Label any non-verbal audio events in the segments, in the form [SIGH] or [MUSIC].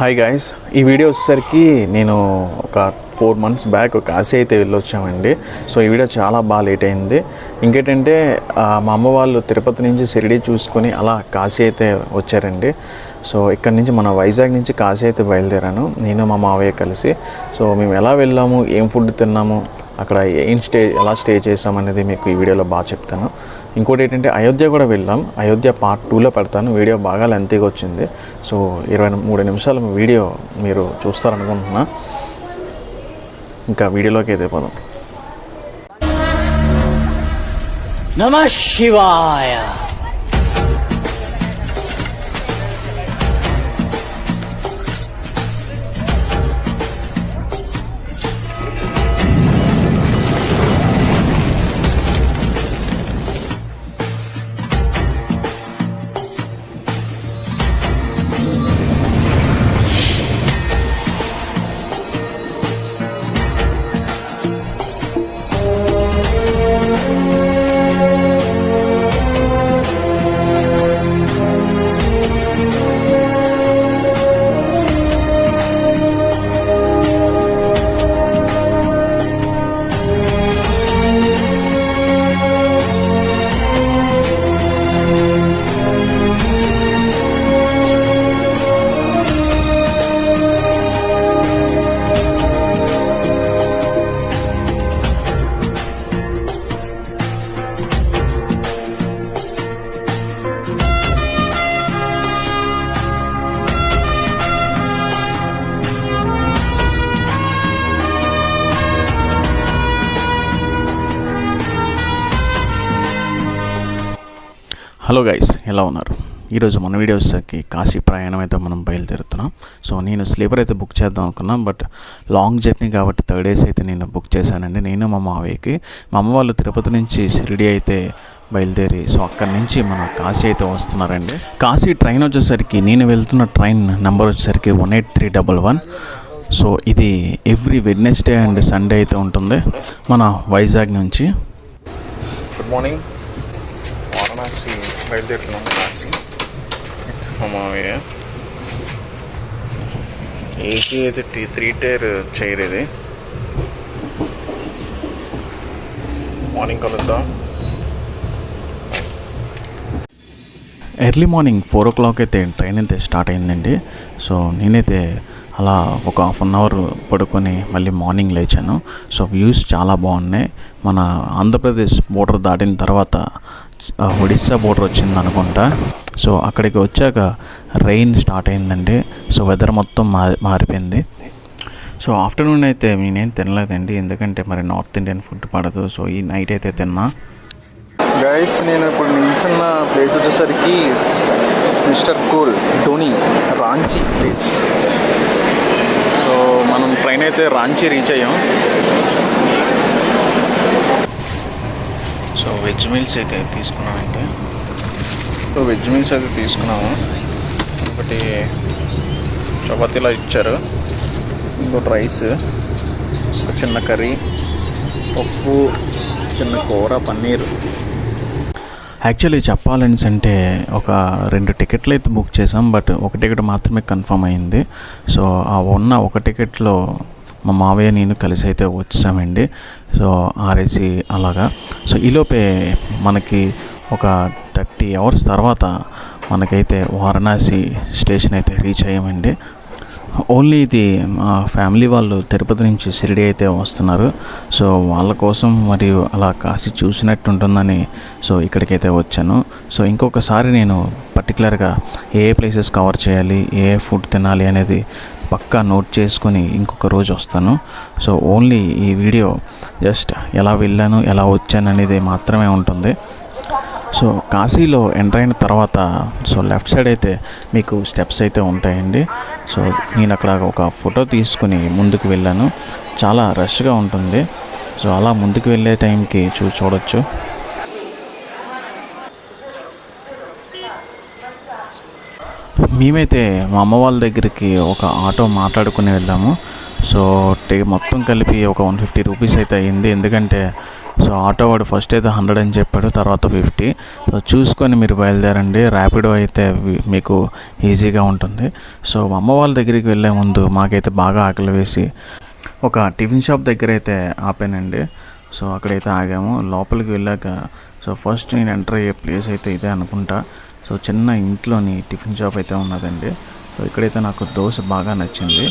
Hi guys ఈ video వచ్చేసరికి నేను ఒక ఫోర్ మంత్స్ బ్యాక్ కాశీ అయితే వెళ్ళొచ్చామండి. సో ఈ వీడియో చాలా బాగా లేట్ అయింది. ఇంకేంటంటే మా అమ్మ వాళ్ళు తిరుపతి నుంచి షిరిడి చూసుకొని అలా కాశీ అయితే వచ్చారండి. సో ఇక్కడ నుంచి మన వైజాగ్ నుంచి కాశీ అయితే బయలుదేరాను. నేను మా మావయ్య కలిసి. సో మేము ఎలా వెళ్ళాము ఏం ఫుడ్ తిన్నాము అక్కడ ఏం స్టే ఎలా స్టే చేసాం అనేది మీకు ఈ వీడియోలో బాగా చెప్తాను. ఇంకోటి ఏంటంటే అయోధ్య కూడా వెళ్ళాం. అయోధ్య పార్ట్ టూలో పెడతాను. వీడియో బాగా లెంతీగా వచ్చింది. సో ఇరవై మూడు నిమిషాలు వీడియో మీరు చూస్తారనుకుంటున్నా. ఇంకా వీడియోలోకి అయితే పోదాం. నమ శివాయ. హలో గైస్ ఎలా ఉన్నారు? ఈరోజు మన వీడియో వచ్చేసరికి కాశీ ప్రయాణం అయితే మనం బయలుదేరుతున్నాం. సో నేను స్లీపర్ అయితే బుక్ చేద్దాం అనుకున్నాం బట్ లాంగ్ జర్నీ కాబట్టి థర్డ్ డేస్ అయితే నేను బుక్ చేశానండి. నేను మా మావయ్యకి మా అమ్మ వాళ్ళు తిరుపతి నుంచి షిరిడి అయితే బయలుదేరి సో అక్కడి నుంచి మన కాశీ అయితే వస్తున్నారండి. కాశీ ట్రైన్ వచ్చేసరికి నేను వెళ్తున్న ట్రైన్ నెంబర్ వచ్చేసరికి one eight three double one so ఇది ఎవ్రీ వెడ్నెస్డే అండ్ సండే అయితే ఉంటుంది మన వైజాగ్ నుంచి. గుడ్ మార్నింగ్ వారణాసి బయలుదేరుతున్నాం మా మామయ్య ఏసీ అయితే టీ త్రీ టైర్ చైర్ ఇది. మార్నింగ్ కలుద్దాం. Early morning four o'clock అయితే ట్రైన్ అయితే స్టార్ట్ అయిందండి. సో నేనైతే అలా ఒక హాఫ్ అన్ అవర్ పడుకొని మళ్ళీ మార్నింగ్ లేచాను. సో వ్యూస్ చాలా బాగున్నాయి. మన ఆంధ్రప్రదేశ్ బోర్డర్ దాటిన తర్వాత ఒడిస్సా బోర్డర్ వచ్చింది అనుకుంటా. సో అక్కడికి వచ్చాక రెయిన్ స్టార్ట్ అయిందండి. సో వెదర్ మొత్తం మా మారిపోయింది. సో ఆఫ్టర్నూన్ అయితే నేనేం తినలేదండి. ఎందుకంటే మరి నార్త్ ఇండియన్ ఫుడ్ పడదు. సో ఈ నైట్ అయితే తిన్నా. గైస్ నేను ఇప్పుడు నిల్చున్న ప్లేస్ వచ్చేసరికి mister cool Dhoni Ranchi place so మనం ట్రైన్ అయితే రాంచీ రీచ్ అయ్యాం. సో వెజ్ మీల్స్ అయితే తీసుకున్నామండి. సో వెజ్ మీల్స్ అయితే తీసుకున్నాము. ఒకటి చపాతీలా ఇచ్చారు. ఇంకోటి రైస్ ఒక చిన్న కర్రీ పప్పు చిన్న కూర పన్నీర్. యాక్చువల్లీ చెప్పాలని అంటే ఒక రెండు టికెట్లు అయితే బుక్ చేసాం బట్ ఒక టికెట్ మాత్రమే కన్ఫర్మ్ అయింది. సో ఆ ఉన్న ఒక టికెట్లో మా మావయ్య నేను కలిసి అయితే వచ్చామండి. సో ఆర్ఏసీ అలాగా. సో ఈలోపే మనకి ఒక థర్టీ అవర్స్ తర్వాత మనకైతే వారణాసి స్టేషన్ అయితే రీచ్ అయ్యామండి. ఓన్లీ ఇది మా ఫ్యామిలీ వాళ్ళు తిరుపతి నుంచి షిరిడి అయితే వస్తున్నారు. సో వాళ్ళ కోసం మరియు అలా కాసి చూసినట్టు ఉంటుందని సో ఇక్కడికైతే వచ్చాను. సో ఇంకొకసారి నేను పర్టికులర్గా ఏ ఏ ప్లేసెస్ కవర్ చేయాలి ఏ ఏ ఫుడ్ తినాలి అనేది పక్కా నోట్ చేసుకొని ఇంకొక రోజు వస్తాను. సో ఓన్లీ ఈ వీడియో జస్ట్ ఎలా వెళ్ళాను ఎలా వచ్చాను అనేది మాత్రమే ఉంటుంది. సో కాశీలో ఎంటర్ అయిన తర్వాత సో లెఫ్ట్ సైడ్ అయితే మీకు స్టెప్స్ అయితే ఉంటాయండి. సో నేను అక్కడ ఒక ఫోటో తీసుకుని ముందుకు వెళ్ళాను. చాలా రష్గా ఉంటుంది. సో అలా ముందుకు వెళ్ళే టైంకి చూ చూడొచ్చు. మేమైతే మా అమ్మ వాళ్ళ దగ్గరికి ఒక ఆటో మాట్లాడుకుని వెళ్ళాము. సో మొత్తం కలిపి ఒక వన్ ఫిఫ్టీ రూపీస్ అయితే అయ్యింది. ఎందుకంటే సో ఆటో వాడు ఫస్ట్ అయితే హండ్రెడ్ అని చెప్పాడు తర్వాత ఫిఫ్టీ. సో చూసుకొని మీరు బయలుదేరండి. ర్యాపిడో అయితే మీకు ఈజీగా ఉంటుంది. సో మా అమ్మ వాళ్ళ దగ్గరికి వెళ్ళే ముందు మాకైతే బాగా ఆకలి వేసి ఒక టిఫిన్ షాప్ దగ్గర అయితే ఆపానండి. సో అక్కడైతే ఆగాము. లోపలికి వెళ్ళాక సో ఫస్ట్ నేను ఎంటర్ అయ్యే ప్లేస్ అయితే ఇదే అనుకుంటా. సో చిన్న ఇంట్లోని టిఫిన్ షాప్ అయితే ఉన్నదండి. సో ఇక్కడైతే నాకు దోశ బాగా నచ్చింది.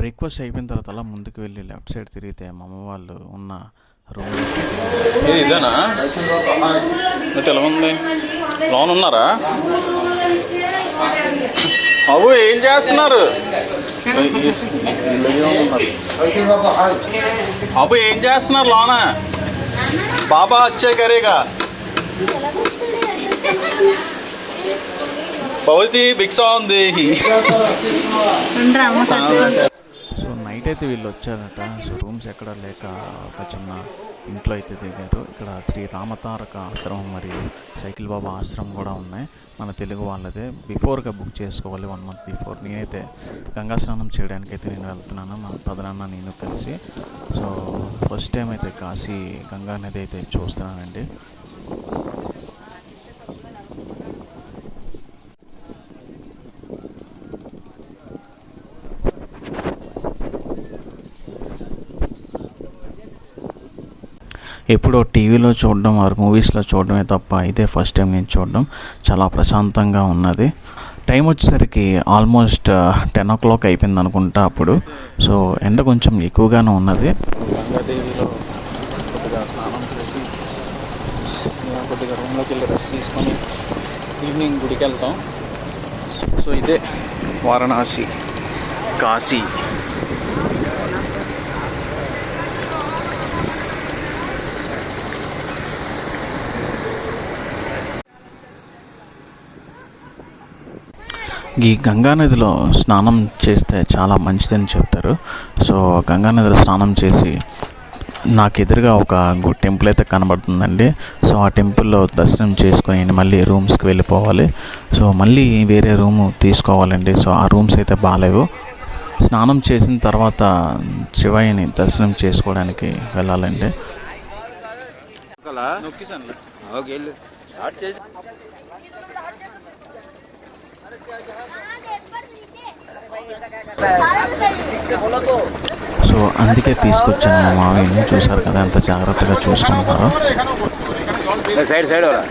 బ్రేక్ఫాస్ట్ అయిపోయిన తర్వాత అలా ముందుకు వెళ్ళి లెఫ్ట్ సైడ్ తిరిగితే మా అమ్మ వాళ్ళు ఉన్న రూమ్ ఇదేనా? ఎలా ఉంది లోన్ ఉన్నారా? బాబు ఏం చేస్తున్నారు? [LAUGHS] బాబు ఏం చేస్తున్నారు లోన? బాబా వచ్చే కరేగా భవతి భిక్షా ఉంది సో నైట్ అయితే వీళ్ళు వచ్చారట. సో రూమ్స్ ఎక్కడ లేక ఒక చిన్న ఇంట్లో అయితే దిగారు. ఇక్కడ శ్రీ రామతారక ఆశ్రమం మరియు సైకిల్ బాబా ఆశ్రమం కూడా ఉన్నాయి. మన తెలుగు వాళ్ళదే. బిఫోర్గా బుక్ చేసుకోవాలి వన్ మంత్ బిఫోర్. నేనైతే గంగా స్నానం చేయడానికి అయితే నేను వెళ్తున్నాను. మన పదనాన్న నేను కలిసి. సో ఫస్ట్ టైం అయితే కాశీ గంగా నది అయితే చూస్తున్నానండి. ఎప్పుడో టీవీలో చూడడం ఆర్ మూవీస్లో చూడడమే తప్ప ఇదే ఫస్ట్ టైం నేను చూడడం. చాలా ప్రశాంతంగా ఉన్నది. టైం వచ్చేసరికి ఆల్మోస్ట్ టెన్ ఓ క్లాక్ అయిపోయింది అనుకుంటా అప్పుడు. సో ఎండ కొంచెం ఎక్కువగానే ఉన్నది. గంగాదేవిలో కొద్దిగా స్నానం చేసి కొద్దిగా రూమ్లోకి వెళ్ళి రెస్ట్ తీసుకొని ఈవినింగ్ గుడికి వెళ్తాం సో ఇదే వారణాసి కాశీ. ఈ గంగా నదిలో స్నానం చేస్తే చాలా మంచిదని చెప్తారు. సో గంగా నదిలో స్నానం చేసి నాకు ఎదురుగా ఒక టెంపుల్ అయితే కనబడుతుందండి. సో ఆ టెంపుల్లో దర్శనం చేసుకొని మళ్ళీ రూమ్స్కి వెళ్ళిపోవాలి. సో మళ్ళీ వేరే రూము తీసుకోవాలండి. సో ఆ రూమ్స్ అయితే బాగాలేవు. స్నానం చేసిన తర్వాత శివయ్యని దర్శనం చేసుకోవడానికి వెళ్ళాలండి. ఓకే వెళ్ళు. స్టార్ట్ చేసి సో అందుకే తీసుకొచ్చాను మా మావయ్యని చూసారు కదా ఎంత జాగ్రత్తగా చూసుకుంటున్నారో. సైడ్ సైడ్ అవరా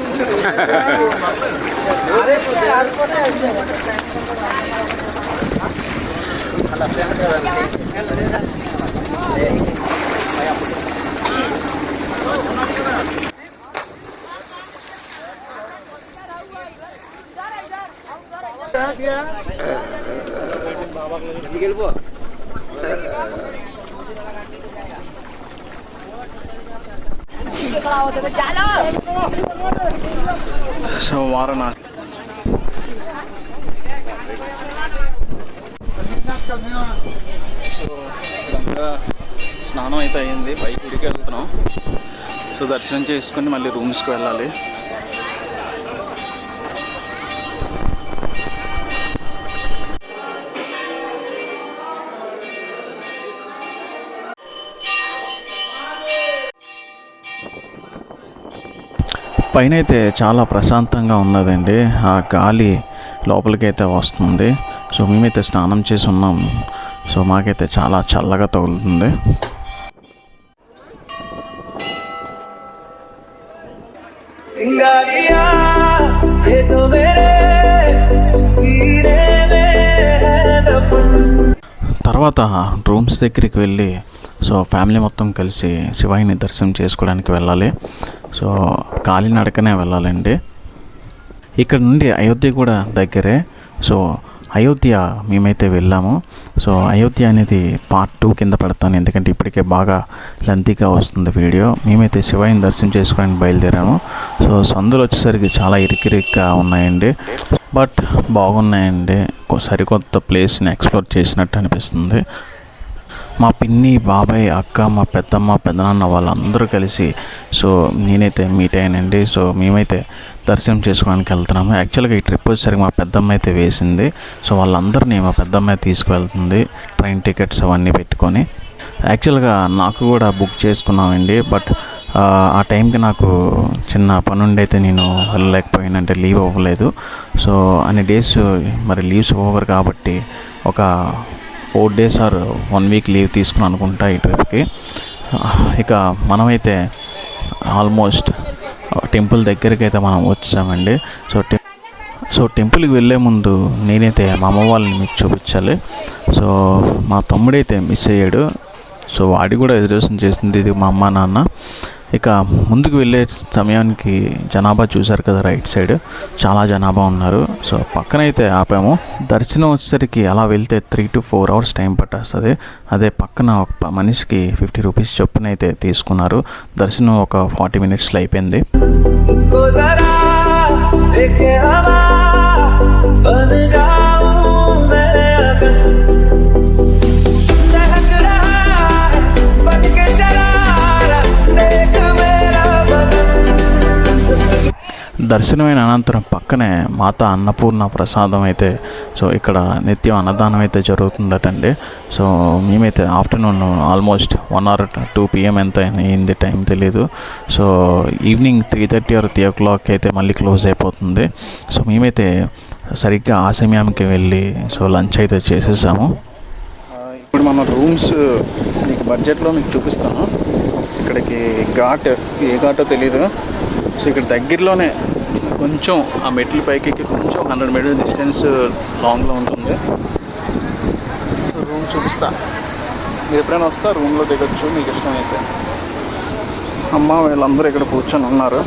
సో వారణాసి స్నానం అయితే అయింది పైకి గుడికి వెళ్తున్నాం సో దర్శనం చేసుకొని మళ్ళీ రూమ్స్కి వెళ్ళాలి. పైన అయితే చాలా ప్రశాంతంగా ఉన్నదండి. ఆ గాలి లోపలికైతే వస్తుంది. సో మేమైతే స్నానం చేసి ఉన్నాం. సో మాకైతే చాలా చల్లగా తగులుతుంది. తర్వాత రూమ్స్ దగ్గరికి వెళ్ళి సో ఫ్యామిలీ మొత్తం కలిసి శివాయిని దర్శనం చేసుకోవడానికి వెళ్ళాలి. సో కాలినడకనే వెళ్ళాలండి. ఇక్కడ నుండి అయోధ్య కూడా దగ్గరే. సో అయోధ్య మేమైతే వెళ్ళాము. సో అయోధ్య అనేది పార్ట్ టూ కింద పెడతాను. ఎందుకంటే ఇప్పటికే బాగా లెంతీగా వస్తుంది వీడియో మేమైతే శివాయిని దర్శనం చేసుకోవడానికి బయలుదేరాము. సో సందులు వచ్చేసరికి చాలా ఇరికిరిగ్గా ఉన్నాయండి. బట్ బాగున్నాయండి. సరికొత్త ప్లేస్ని ఎక్స్ప్లోర్ చేసినట్టు అనిపిస్తుంది. మా పిన్ని బాబాయ్ అక్క మా పెద్దమ్మ పెద్దనాన్న వాళ్ళందరూ కలిసి సో నేనైతే మీట్ అయ్యానండి. సో మేమైతే దర్శనం చేసుకోవడానికి వెళ్తున్నాము. యాక్చువల్గా ఈ ట్రిప్ వచ్చేసరికి మా పెద్దమ్మ అయితే వేసింది. సో వాళ్ళందరినీ మా పెద్దమ్మ తీసుకువెళ్తుంది. ట్రైన్ టికెట్స్ అవన్నీ పెట్టుకొని. యాక్చువల్గా నాకు కూడా బుక్ చేసుకున్నామండి. బట్ ఆ, టైంకి నాకు చిన్న పని ఉండైతే అయితే నేను వెళ్ళలేకపోయాను అంటే లీవ్ అవ్వలేదు. సో అన్ని డేస్ మరి లీవ్స్ ఓవర్ కాబట్టి ఒక four days or one week leave తీసుకుని అనుకుంటా ఈ ట్రిప్కి. ఇక మనమైతే ఆల్మోస్ట్ టెంపుల్ దగ్గరికి అయితే మనం వచ్చామండి. సో టె సో టెంపుల్కి వెళ్ళే ముందు నేనైతే మా అమ్మ వాళ్ళని మీకు చూపించాలి. సో మా తమ్ముడైతే మిస్ అయ్యాడు. సో వాడి కూడా రిజర్వేషన్ చేసింది ఇది మా అమ్మ నాన్న. ఇక ముందుకు వెళ్ళే సమయానికి జనాభా చూశారు కదా రైట్ సైడ్ చాలా జనాభా ఉన్నారు సో పక్కనైతే ఆపాము దర్శనం వచ్చేసరికి అలా వెళ్తే three to four hours time పట్టేస్తుంది అదే పక్కన ఒక ప- మనిషికి ఫిఫ్టీ రూపీస్ చొప్పున అయితే తీసుకున్నారు దర్శనం ఒక ఫార్టీ మినిట్స్లో అయిపోయింది को जरा देखे हवा बन जाऊं దర్శనమైన అనంతరం పక్కనే మాత అన్నపూర్ణ ప్రసాదం అయితే సో ఇక్కడ నిత్యం అన్నదానం అయితే జరుగుతుందటండి. సో మేమైతే afternoon almost one hour two PM ఎంత అయింది టైం తెలియదు so evening three thirty or three o'clock అయితే మళ్ళీ క్లోజ్ అయిపోతుంది. సో మేమైతే సరిగ్గా ఆ సమయానికి వెళ్ళి సో లంచ్ అయితే చేసేసాము. ఇప్పుడు మన రూమ్స్ మీకు బడ్జెట్లో మీకు చూపిస్తాను. ఇక్కడికి ఘాట్ ఏ ఘాటో తెలియదు సో ఇక్కడ దగ్గరలోనే కొంచెం ఆ మెట్ల పైకి కొంచెం హండ్రెడ్ మీటర్ డిస్టెన్స్ లాంగ్లో ఉంటుంది. సో రూమ్ చూపిస్తా. మీరు ఎప్పుడైనా వస్తా రూమ్లో దిగొచ్చు మీకు ఇష్టమైతే. అమ్మ వీళ్ళందరూ ఇక్కడ కూర్చొని ఉన్నారు.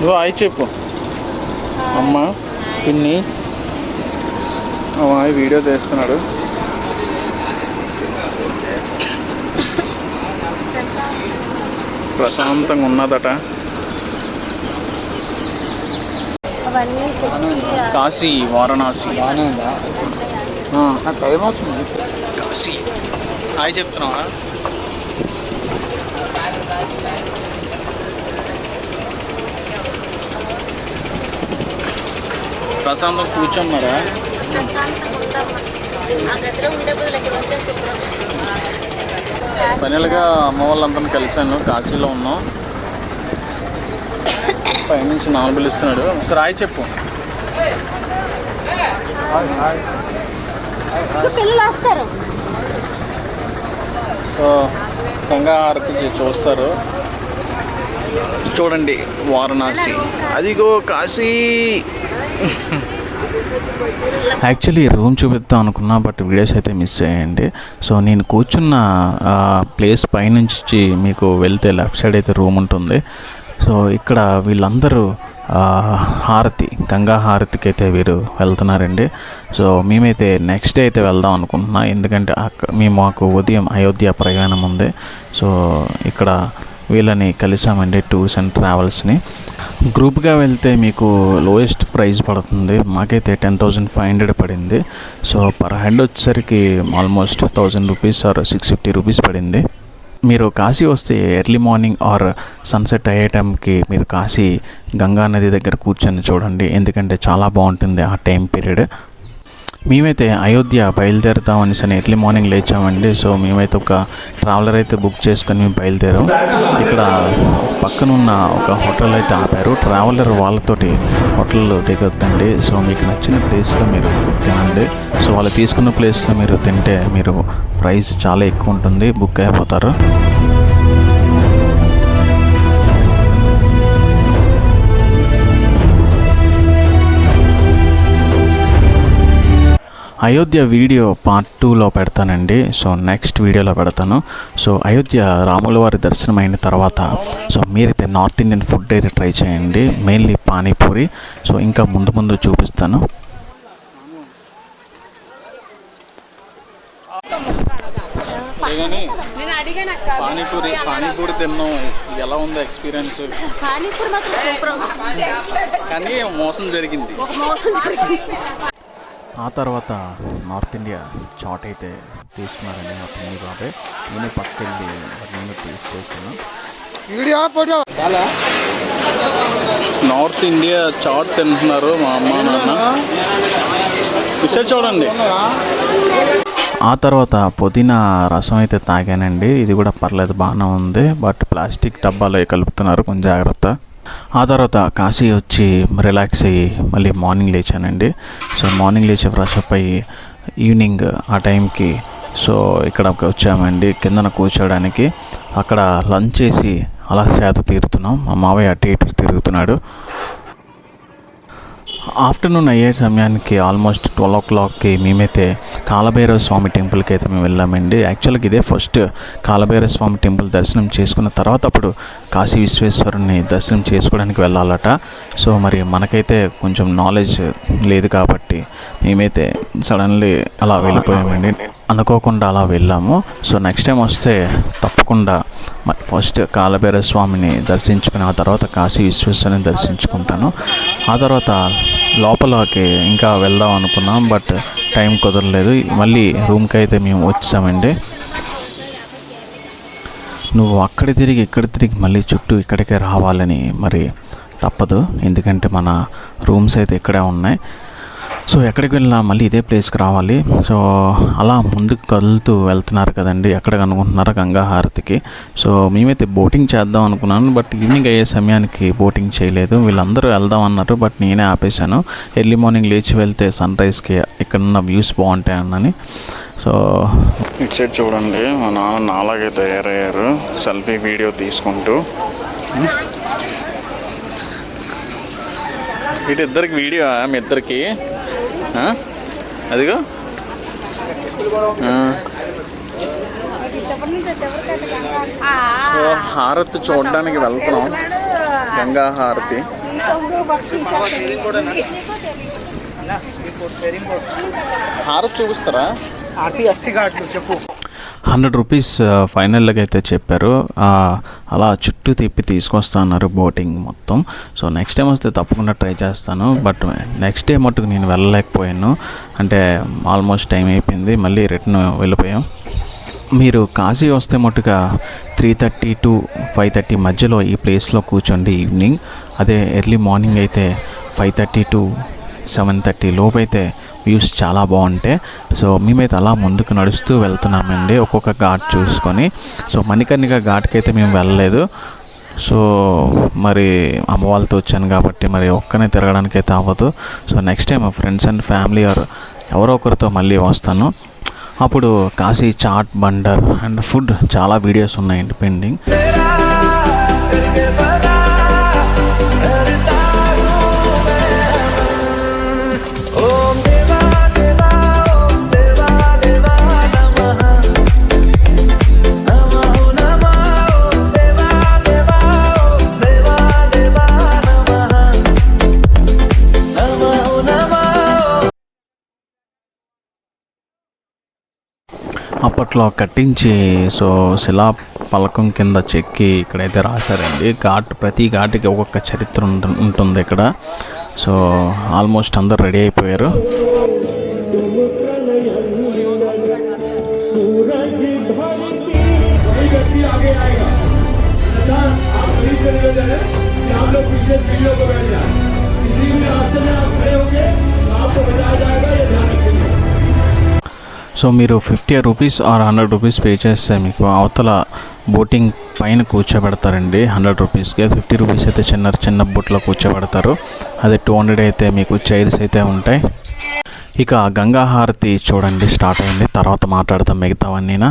నువ్వు అయి చెప్పు. అమ్మ పిన్ని. అమ్మాయి వీడియో తీస్తున్నాడు. ప్రశాంతంగా ఉన్నదట కాశీ వారణాసి. టైం అవుతుంది. కాశీ. హాయ్ చెప్తున్నావా? ప్రశాంతం కూర్చున్నారా ఫైనల్గా అమ్మ వాళ్ళందరం కలిశాను. కాశీలో ఉన్నాం. పైనుంచి నాలుగు పిలుస్తున్నాడు. సరే హాయ్ చెప్పు. పిల్లలు వస్తారు సో గంగా హారతి చూస్తారు. చూడండి వారణాసి. అదిగో కాశీ. యాక్చువల్లీ రూమ్ చూపిద్దాం అనుకున్నా బట్ వీడియోస్ అయితే మిస్ అయ్యండి సో నేను కూర్చున్న ప్లేస్ పైనుంచి మీకు వెళ్తే లెఫ్ట్ సైడ్ అయితే రూమ్ ఉంటుంది. సో ఇక్కడ వీళ్ళందరూ హారతి గంగా హారతికి అయితే వీరు వెళ్తున్నారండి. సో మేమైతే నెక్స్ట్ డే అయితే వెళ్దాం అనుకుంటున్నా. ఎందుకంటే అక్కడ మేము మాకు ఉదయం అయోధ్య ప్రయాణం ఉంది. సో ఇక్కడ వీళ్ళని కలిసామండి టూర్స్ అండ్ ట్రావెల్స్ని గ్రూప్గా వెళ్తే మీకు లోయెస్ట్ ప్రైస్ పడుతుంది. మాకైతే టెన్ థౌజండ్ ఫైవ్ హండ్రెడ్ పడింది. సో పర్ హెడ్ వచ్చేసరికి almost thousand rupees or six fifty rupees పడింది. మీరు కాశీ వస్తే ఎర్లీ మార్నింగ్ ఆర్ సన్సెట్ అయ్యే టైంకి మీరు కాశీ గంగా నది దగ్గర కూర్చొని చూడండి. ఎందుకంటే చాలా బాగుంటుంది ఆ టైం పీరియడ్. మేమైతే అయోధ్య బయలుదేరుతాం అనేసి అని ఎర్లీ మార్నింగ్ లేచామండి. సో మేమైతే ఒక ట్రావెలర్ అయితే బుక్ చేసుకొని మేము బయలుదేరాం. ఇక్కడ పక్కనున్న ఒక హోటల్ అయితే ఆపారు. ట్రావెలర్ వాళ్ళతోటి హోటల్ దిగొద్దండి. సో మీకు నచ్చిన ప్లేస్లో మీరు తినండి సో వాళ్ళు తీసుకున్న ప్లేస్లో మీరు తింటే మీరు ప్రైస్ చాలా ఎక్కువ ఉంటుంది. బుక్ అయిపోతారు. అయోధ్య వీడియో పార్ట్ టూలో పెడతానండి. సో నెక్స్ట్ వీడియోలో పెడతాను. సో అయోధ్య రాముల వారి దర్శనం అయిన తర్వాత సో మీరైతే నార్త్ ఇండియన్ ఫుడ్ అయితే ట్రై చేయండి. మెయిన్లీ పానీపూరి. సో ఇంకా ముందు ముందు చూపిస్తాను. పానీపూరి పానీపూరి తిన్నాం. ఎలా ఉందో ఎక్స్పీరియన్స్ పానీపూరి మాత్రం సూపర్ కానీ మోసం జరిగింది. ఒక మోసం జరిగింది. ఆ తర్వాత నార్త్ ఇండియా చాట్ అయితే తీసుకున్నారండి మా పిన్ని బాబాయ్ నేను పక్కకెళ్ళి నేను టేస్ట్ చేశాను. నార్త్ ఇండియా చాట్ తింటున్నారు మా అమ్మ నాన్న. విషయం చూడండి. ఆ తర్వాత పుదీనా రసం అయితే తాగానండి. ఇది కూడా పర్లేదు బాగానే ఉంది. బట్ ప్లాస్టిక్ డబ్బాలో కలుపుతున్నారు కొంచెం జాగ్రత్త. ఆ తర్వాత కాశీ వచ్చి రిలాక్స్ అయ్యి మళ్ళీ మార్నింగ్ లేచానండి. సో మార్నింగ్ లేచి ఫ్రెష్ అప్ అయ్యి ఈవినింగ్ ఆ టైంకి సో ఇక్కడ వచ్చామండి కిందన కూర్చోడానికి. అక్కడ లంచ్ చేసి అలా సేద తీరుతున్నాం. మా మావయ్య అటు ఇటు తిరుగుతున్నాడు. ఆఫ్టర్నూన్ అయ్యే సమయానికి ఆల్మోస్ట్ ట్వెల్వ్ ఓ క్లాక్కి మేమైతే కాలభైరవ స్వామి టెంపుల్కి అయితే మేము వెళ్ళామండి. యాక్చువల్గా ఇదే ఫస్ట్ కాలభైరవ స్వామి టెంపుల్ దర్శనం చేసుకున్న తర్వాత అప్పుడు కాశీ విశ్వేశ్వరుని దర్శనం చేసుకోవడానికి వెళ్ళాలట. సో మరి మనకైతే కొంచెం నాలెడ్జ్ లేదు కాబట్టి మేమైతే సడన్లీ అలా వెళ్ళిపోయామండి. అనుకోకుండా అలా వెళ్ళాము. సో నెక్స్ట్ టైం వస్తే తప్పకుండా మరి ఫస్ట్ కాలభైరవ స్వామిని దర్శించుకుని ఆ తర్వాత కాశీ విశ్వేశ్వరుని దర్శించుకుంటాను. ఆ తర్వాత లోపలకి ఇంకా వెళ్దాం అనుకున్నాం బట్ టైం కుదరలేదు. మళ్ళీ రూమ్కి అయితే మేము వచ్చామండి. నువ్వు అక్కడ తిరిగి ఇక్కడ తిరిగి మళ్ళీ చుట్టూ ఇక్కడికే రావాలని మరి తప్పదు. ఎందుకంటే మన రూమ్స్ అయితే ఇక్కడే ఉన్నాయి. సో ఎక్కడికి వెళ్ళినా మళ్ళీ ఇదే ప్లేస్కి రావాలి. సో అలా ముందుకు కదులుతూ వెళ్తున్నారు కదండి ఎక్కడ అనుకుంటున్నారు గంగా హారతికి సో మేమైతే బోటింగ్ చేద్దాం అనుకున్నాను. బట్ ఈవినింగ్ అయ్యే సమయానికి బోటింగ్ చేయలేదు. వీళ్ళందరూ వెళ్దాం అన్నారు బట్ నేనే ఆపేశాను. ఎర్లీ మార్నింగ్ లేచి వెళ్తే సన్ రైజ్కి ఇక్కడ ఉన్న వ్యూస్ బాగుంటాయి అన్నని. సో ఇటు సైడ్ చూడండి మా నాన్న నాలాగే తయారయ్యారు. సెల్ఫీ వీడియో తీసుకుంటూ. ఇటు ఇద్దరికి వీడియో మీ ఇద్దరికి? ఆ? అదిగో. హారతి చూడడానికి వెళ్తున్నాం. గంగా హారతి హారతి చూపిస్తారా? హండ్రెడ్ రూపీస్ ఫైనల్గా అయితే చెప్పారు. అలా చుట్టూ తిప్పి తీసుకొస్తా అన్నారు బోటింగ్ మొత్తం. సో నెక్స్ట్ టైం వస్తే తప్పకుండా ట్రై చేస్తాను. బట్ నెక్స్ట్ డే మట్టుకు నేను వెళ్ళలేకపోయాను. అంటే ఆల్మోస్ట్ టైం అయిపోయింది. మళ్ళీ రిటర్న్ వెళ్ళిపోయాం. మీరు కాశీ వస్తే మట్టుగా three thirty to five thirty మధ్యలో ఈ ప్లేస్లో కూర్చోండి ఈవినింగ్ అదే ఎర్లీ మార్నింగ్ అయితే five thirty to seven thirty లోపు అయితే వ్యూస్ చాలా బాగుంటాయి సో మేమైతే అలా ముందుకు నడుస్తూ వెళ్తున్నామండి ఒక్కొక్క ఘాట్ చూసుకొని సో మణికర్ణిక ఘాట్కి అయితే మేము వెళ్ళలేదు సో మరి అమ్మ వాళ్ళతో వచ్చాను కాబట్టి మరి ఒక్కనే తిరగడానికి అయితే అవ్వదు so next time friends and family or ఎవరో ఒకరితో మళ్ళీ వస్తాను అప్పుడు Kashi chat Bhandar and food చాలా వీడియోస్ ఉన్నాయండి పెండింగ్ ఘాట్లో కట్టించి సో శిలా పలకం కింద చెక్కి ఇక్కడైతే రాశారండి. ఘాట్ ప్రతి ఘాటుకి ఒక్కొక్క చరిత్ర ఉంటుంది ఇక్కడ. సో ఆల్మోస్ట్ అందరు రెడీ అయిపోయారు. సో మీరు fifty rupees or hundred rupees pay చేస్తే మీకు అవతల బోటింగ్ పైన కూర్చోబెడతారండి హండ్రెడ్ రూపీస్కి. ఫిఫ్టీ రూపీస్ అయితే చిన్న చిన్న బోట్లో కూర్చోబెడతారు. అదే టూ హండ్రెడ్ అయితే మీకు చైర్స్ అయితే ఉంటాయి. ఇక గంగా హారతి చూడండి స్టార్ట్ అయింది. తర్వాత మాట్లాడదాం మిగతావన్నీనా?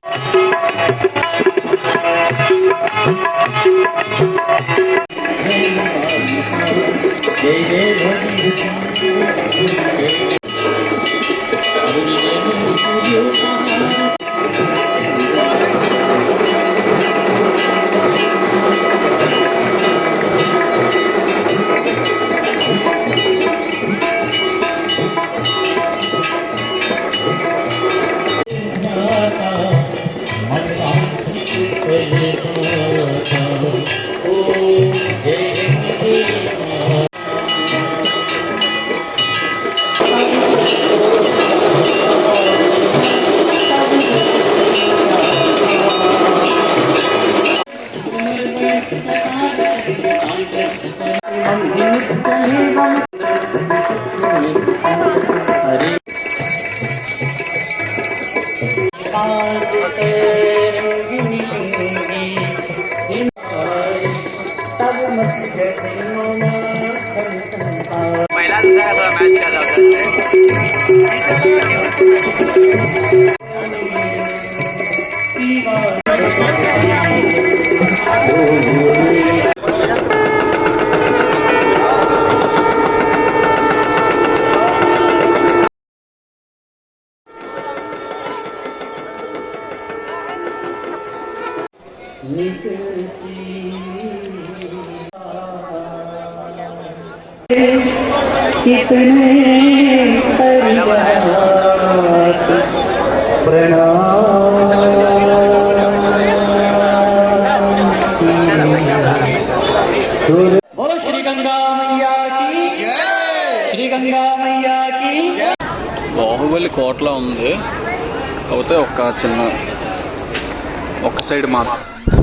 సైడ్ మాత్రం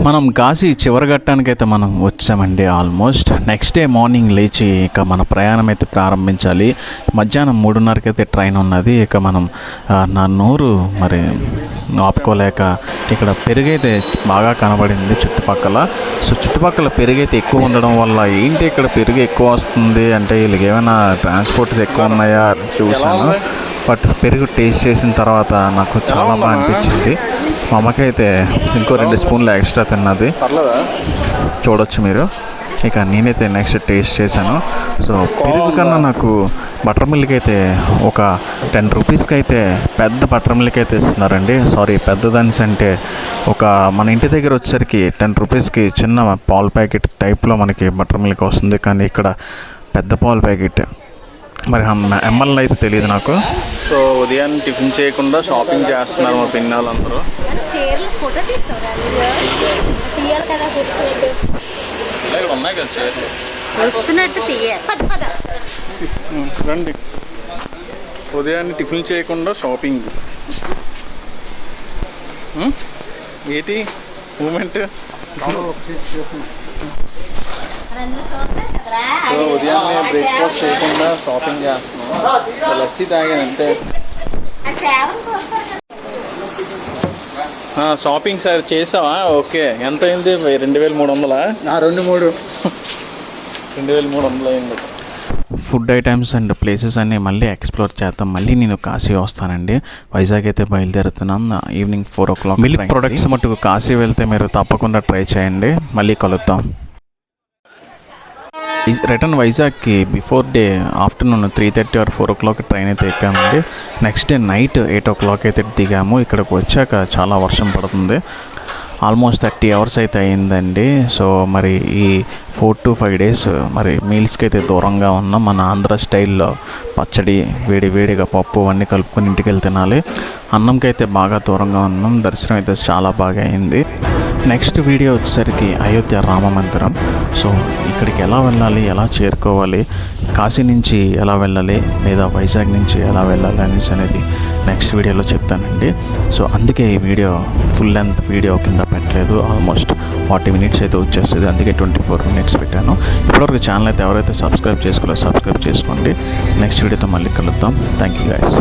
మనం కాశీ చివరి ఘట్టానికైతే మనం వచ్చామండి ఆల్మోస్ట్. నెక్స్ట్ డే మార్నింగ్ లేచి ఇక మన ప్రయాణం అయితే ప్రారంభించాలి. మధ్యాహ్నం మూడున్నరకి అయితే ట్రైన్ ఉన్నది. ఇక మనం నా నోరు మరి ఆపుకోలేక ఇక్కడ పెరుగైతే బాగా కనబడింది చుట్టుపక్కల. సో చుట్టుపక్కల పెరుగైతే ఎక్కువ ఉండడం వల్ల ఏంటి ఇక్కడ పెరుగు ఎక్కువ వస్తుంది అంటే వీళ్ళకి ఏమైనా ట్రాన్స్పోర్ట్స్ ఎక్కువ ఉన్నాయా చూసాను బట్ పెరుగు టేస్ట్ చేసిన తర్వాత నాకు చాలా బాగా అనిపించింది. మా అమ్మకి అయితే ఇంకో రెండు స్పూన్లు ఎక్స్ట్రా తిన్నది. చూడొచ్చు మీరు. ఇక నేనైతే నెక్స్ట్ టేస్ట్ చేశాను. సో పెరుగు కన్నా నాకు బటర్ మిల్క్ అయితే ఒక టెన్ రూపీస్కి అయితే పెద్ద బటర్ మిల్క్ అయితే ఇస్తున్నారండి. సారీ పెద్దదన్స్ అంటే ఒక మన ఇంటి దగ్గర వచ్చేసరికి టెన్ రూపీస్కి చిన్న పాల ప్యాకెట్ టైప్లో మనకి బటర్ మిల్క్ వస్తుంది. కానీ ఇక్కడ పెద్ద పాల ప్యాకెట్ మరి ఎమ్మెల్యే అయితే తెలియదు నాకు. సో ఉదయం టిఫిన్ చేయకుండా షాపింగ్ చేస్తున్నారు మా పిన్నాలు అందరూ చూస్తున్నట్టు రండి. ఉదయాన్నే టిఫిన్ చేయకుండా షాపింగ్? ఏంటి? మూమెంట్? సో ఉదయాన్నే బ్రేక్ఫాస్ట్ చేయకుండా షాపింగ్ చేస్తున్నాం. లస్సీ తాగాను అంతే. ఆ, షాపింగ్ సార్ చేసావా? ఓకే. ఎంత అయింది? రెండు వేల మూడు వందలా? రెండు మూడు. రెండు వేల మూడు వందలు అయింది. ఫుడ్ ఐటమ్స్ అండ్ ప్లేసెస్ అన్నీ మళ్ళీ ఎక్స్ప్లోర్ చేద్దాం. మళ్ళీ నేను కాశీ వస్తానండి. వైజాగ్ అయితే బయలుదేరుతున్నాం. Evening four o'clock milk products మటుకు కాశీ వెళ్తే మీరు తప్పకుండా ట్రై చేయండి. మళ్ళీ కలుద్దాం. Return వైజాగ్కి before day afternoon three thirty or four o'clock train అయితే ఎక్కామండి. Next day night eight o'clock అయితే దిగాము. ఇక్కడికి వచ్చాక చాలా వర్షం పడుతుంది. ఆల్మోస్ట్ థర్టీ అవర్స్ అయితే అయిందండి. సో మరి ఈ ఫోర్ టు ఫైవ్ డేస్ మరి మీల్స్కి అయితే దూరంగా ఉన్నాం. మన ఆంధ్ర స్టైల్లో పచ్చడి వేడి వేడిగా పప్పు అన్నీ కలుపుకొని ఇంటికి వెళ్ళి తినాలి. అన్నంకి అయితే బాగా దూరంగా ఉన్నాం. దర్శనం అయితే చాలా బాగా అయింది. నెక్స్ట్ వీడియో వచ్చేసరికి అయోధ్య రామ మందిరం. సో ఇక్కడికి ఎలా వెళ్ళాలి ఎలా చేరుకోవాలి కాశీ నుంచి ఎలా వెళ్ళాలి లేదా వైజాగ్ నుంచి ఎలా వెళ్ళాలి అనేసి అనేది నెక్స్ట్ వీడియోలో చెప్తానండి. సో అందుకే ఈ వీడియో ఫుల్ లెంత్ వీడియో కింద పెట్టలేదు. ఆల్మోస్ట్ ఫార్టీ మినిట్స్ అయితే వచ్చేస్తుంది అందుకే ట్వంటీ ఫోర్ మినిట్స్ పెట్టాను. ఇప్పటివరకు ఛానల్ అయితే ఎవరైతే సబ్స్క్రైబ్ చేసుకోలేదో సబ్స్క్రైబ్ చేసుకోండి. నెక్స్ట్ వీడియోతో మళ్ళీ కలుద్దాం. Thank you guys